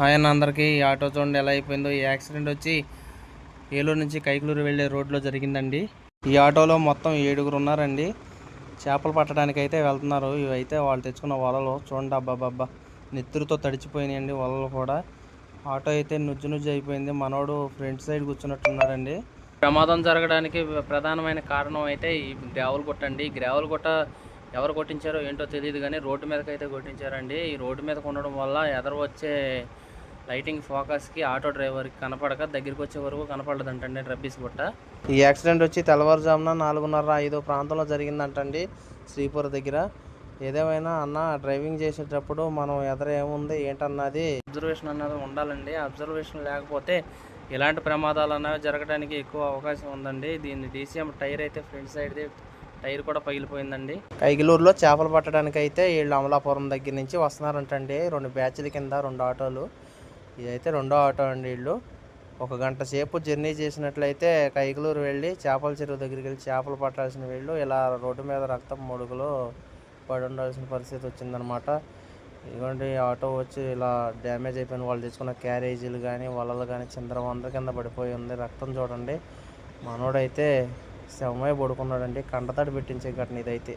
Hi అన్న అందరికీ ఈ ఆటో చూడండి ఎలా అయిపోయిందో. ఈ యాక్సిడెంట్ వచ్చి ఏలూరు నుంచి కైకులూరు వెళ్ళే రోడ్లో జరిగిందండి. ఈ ఆటోలో మొత్తం ఏడుగురు ఉన్నారండి. చేపలు పట్టడానికి అయితే వెళ్తున్నారు. ఇవైతే వాళ్ళు తెచ్చుకున్న వలలు చూడండి. అబ్బాబ్బా నెత్తురుతో తడిచిపోయినాయండి వలలు కూడా. ఆటో అయితే నుజ్జు నుజ్జు అయిపోయింది. మనోడు ఫ్రంట్ సైడ్ కూర్చున్నట్టున్నాడండి. ప్రమాదం జరగడానికి ప్రధానమైన కారణం అయితే ఈ గ్రావెల్ గుట్ట అండి. గ్రావెల్ గుట్ట ఎవరు కొట్టించారో ఏంటో తెలియదు కానీ రోడ్డు మీదకి అయితే కొట్టించారండి. ఈ రోడ్డు మీద ఉండడం వల్ల ఎదరు వచ్చే లైటింగ్ ఫోకస్కి ఆటో డ్రైవర్కి కనపడక దగ్గరికి వచ్చే వరకు కనపడదంటండి రబ్బీస్ గుట్ట. ఈ యాక్సిడెంట్ వచ్చి తెల్లవారుజామున నాలుగున్నర ఐదో ప్రాంతంలో జరిగిందంటండి శ్రీపుర దగ్గర. ఏదేమైనా అన్న డ్రైవింగ్ చేసేటప్పుడు మనం ఎదర ఏముంది ఏంటన్నది? అబ్జర్వేషన్ అన్నది ఉండాలండి. అబ్జర్వేషన్ లేకపోతే ఇలాంటి ప్రమాదాలు అన్నవి జరగడానికి ఎక్కువ అవకాశం ఉందండి. దీన్ని డీసీఎం టైర్ అయితే ఫ్రంట్ సైడ్ది టైర్ కూడా పగిలిపోయిందండి. కైగిలూరులో చేపలు పట్టడానికి అయితే వీళ్ళు అమలాపురం దగ్గర నుంచి వస్తున్నారంటండి. రెండు బ్యాచ్ల కింద రెండు ఆటోలు. ఇదైతే రెండో ఆటో అండి వీళ్ళు ఒక గంట సేపు జర్నీ చేసినట్లయితే కైకలూరు వెళ్ళి చేపల చెరువు దగ్గరికి వెళ్ళి చేపలు పట్టాల్సిన వీళ్ళు. ఇలా రోడ్డు మీద రక్తం మొడుగులు పడి ఉండాల్సిన పరిస్థితి వచ్చిందనమాట ఇదిగోండి ఆటో వచ్చి ఇలా డ్యామేజ్ అయిపోయిన వాళ్ళు తెచ్చుకున్న క్యారేజీలు కానీ వలలు కానీ చిందరవందర కింద పడిపోయి ఉంది. రక్తం చూడండి. మనోడైతే శవమై పడుకున్నాడండి. కంటతడి పెట్టించే ఘటన ఇదైతే.